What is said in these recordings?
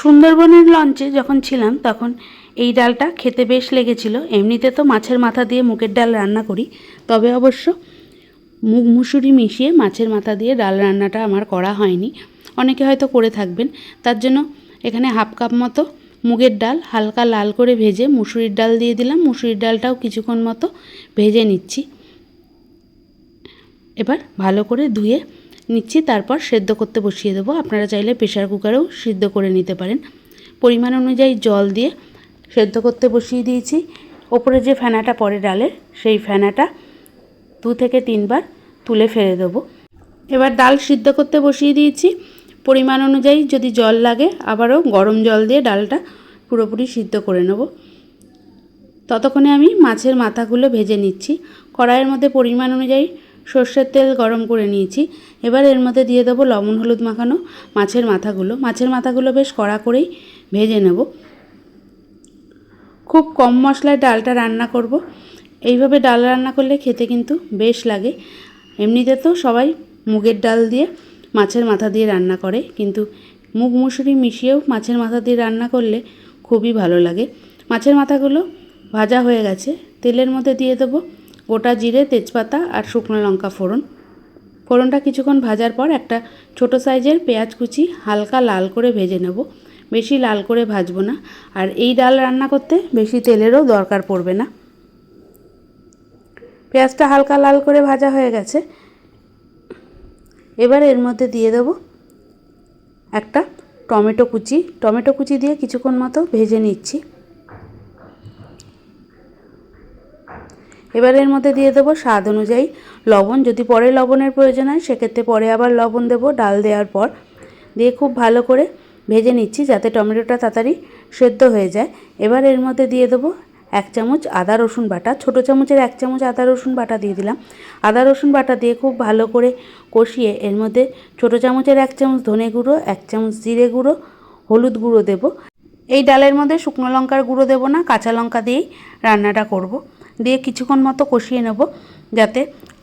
সুন্দরবনের লঞ্চে যখন ছিলাম, তখন এই ডালটা খেতে বেশ লেগেছিল। এমনিতে তো মাছের মাথা দিয়ে মুগের ডাল রান্না করি, তবে অবশ্য মুগ মুসুরি মিশিয়ে মাছের মাথা দিয়ে ডাল রান্নাটা আমার করা হয়নি। অনেকে হয়তো করে থাকবেন। তার জন্য এখানে হাফ কাপ মতো মুগের ডাল হালকা লাল করে ভেজে মুসুরির ডাল দিয়ে দিলাম। মুসুরির ডালটাও কিছুক্ষণ মতো ভেজে নিচ্ছি। এবার ভালো করে ধুয়ে নিচ্ছি, তারপর সেদ্ধ করতে বসিয়ে দেবো। আপনারা চাইলে প্রেশার কুকারেও সিদ্ধ করে নিতে পারেন। পরিমাণ অনুযায়ী জল দিয়ে সেদ্ধ করতে বসিয়ে দিয়েছি। ওপরে যে ফেনাটা পড়ে ডালের সেই ফেনাটা দু থেকে তিনবার তুলে ফেলে দেবো। এবার ডাল সিদ্ধ করতে বসিয়ে দিয়েছি। পরিমাণ অনুযায়ী যদি জল লাগে, আবারও গরম জল দিয়ে ডালটা পুরোপুরি সিদ্ধ করে নেব। ততক্ষণে আমি মাছের মাথাগুলো ভেজে নিচ্ছি। কড়াইয়ের মধ্যে পরিমাণ অনুযায়ী সর্ষের তেল গরম করে নিয়েছি। এবার এর মধ্যে দিয়ে দেবো লবণ, হলুদ মাখানো মাছের মাথাগুলো। মাছের মাথাগুলো বেশ কড়া করেই ভেজে নেব। খুব কম মশলায় ডালটা রান্না করব। এইভাবে ডাল রান্না করলে খেতে কিন্তু বেশ লাগে। এমনিতে তো সবাই মুগের ডাল দিয়ে মাছের মাথা দিয়ে রান্না করে, কিন্তু মুগ মুসুরি মিশিয়েও মাছের মাথা দিয়ে রান্না করলে খুবই ভালো লাগে। মাছের মাথাগুলো ভাজা হয়ে গেছে। তেলের মধ্যে দিয়ে দেবো গোটা জিরে, তেজপাতা আর শুকনো লঙ্কা ফোড়ন। ফোড়নটা কিছুক্ষণ ভাজার পর একটা ছোট সাইজের পেঁয়াজ কুচি হালকা লাল করে ভেজে নেব। বেশি লাল করে ভাজবো না। আর এই ডাল রান্না করতে বেশি তেলেরও দরকার পড়বে না। পেঁয়াজটা হালকা লাল করে ভাজা হয়ে গেছে। এবার এর মধ্যে দিয়ে দেবো একটা টমেটো কুচি। টমেটো কুচি দিয়ে কিছুক্ষণ মতো ভেজে নিচ্ছি। এবার এর মধ্যে দিয়ে দেবো স্বাদ অনুযায়ী লবণ। যদি পরে লবণের প্রয়োজন হয়, সেক্ষেত্রে পরে আবার লবণ দেবো ডাল দেওয়ার পর। দিয়ে খুব ভালো করে ভেজে নিচ্ছি যাতে টমেটোটা তাড়াতাড়ি সেদ্ধ হয়ে যায়। এবার এর মধ্যে দিয়ে দেবো এক চামচ আদা, রসুন বাটা। ছোটো চামচের এক চামচ আদা, রসুন বাটা দিয়ে দিলাম। আদা, রসুন বাটা দিয়ে খুব ভালো করে কষিয়ে এর মধ্যে ছোটো চামচের এক চামচ ধনে গুঁড়ো, এক চামচ জিরে গুঁড়ো, হলুদ গুঁড়ো দেবো। এই ডালের মধ্যে শুকনো লঙ্কার গুঁড়ো দেবো না, কাঁচা লঙ্কা দিয়েই রান্নাটা করব। দিয়ে কিছুক্ষণ মতো কষিয়ে নেব যাতে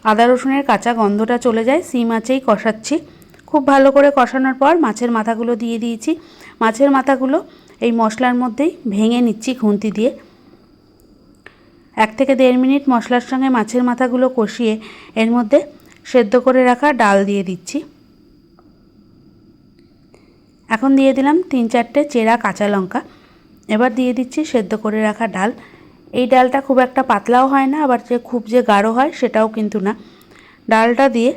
আদা রসুনের কাঁচা গন্ধটা চলে যায়। সিম আঁচেই কষাচ্ছি। খুব ভালো করে কষানোর পর মাছের মাথাগুলো দিয়ে দিয়েছি। মাছের মাথাগুলো এই মশলার মধ্যেই ভেঙে নিচ্ছি খুন্তি দিয়ে। এক থেকে দেড় মিনিট মশলার সঙ্গে মাছের মাথাগুলো কষিয়ে এর মধ্যে সেদ্ধ করে রাখা ডাল দিয়ে দিচ্ছি। এখন দিয়ে দিলাম তিন চারটে চেরা কাঁচা লঙ্কা। এবার দিয়ে দিচ্ছি সেদ্ধ করে রাখা ডাল। এই ডালটা খুব একটা পাতলাও হয় না, আবার যে খুব যে গাঢ় হয় সেটাও কিন্তু না। ডালটা দিয়ে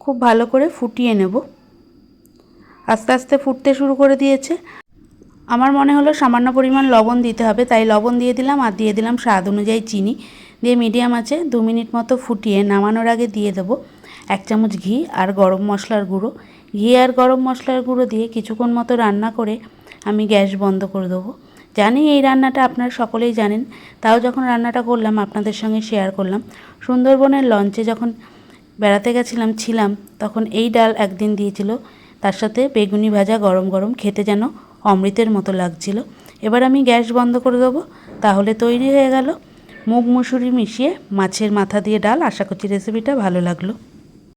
খুব ভালো করে ফুটিয়ে নেব। আস্তে আস্তে ফুটতে শুরু করে দিয়েছে। আমার মনে হলো সামান্য পরিমাণ লবণ দিতে হবে, তাই লবণ দিয়ে দিলাম আর দিয়ে দিলাম স্বাদ অনুযায়ী চিনি। দিয়ে মিডিয়াম আছে, দু মিনিট মতো ফুটিয়ে নামানোর আগে দিয়ে দেবো এক চামচ ঘি আর গরম মশলার গুঁড়ো। ঘি আর গরম মশলার গুঁড়ো দিয়ে কিছুক্ষণ মতো রান্না করে আমি গ্যাস বন্ধ করে দেবো। জানি এই রান্নাটা আপনারা সকলেই জানেন, তাও যখন রান্নাটা করলাম, আপনাদের সঙ্গে শেয়ার করলাম। সুন্দরবনের লঞ্চে যখন বেড়াতে গেছিলাম, ছিলাম, তখন এই ডাল একদিন দিয়েছিল। তার সাথে বেগুনি ভাজা গরম গরম, খেতে যেন অমৃতের মতো লাগছিল। এবার আমি গ্যাস বন্ধ করে দেবো, তাহলে তৈরি হয়ে গেল। মুগ মুসুরি মিশিয়ে মাছের মাথা দিয়ে ডাল। আশা করছি রেসিপিটা ভালো লাগল।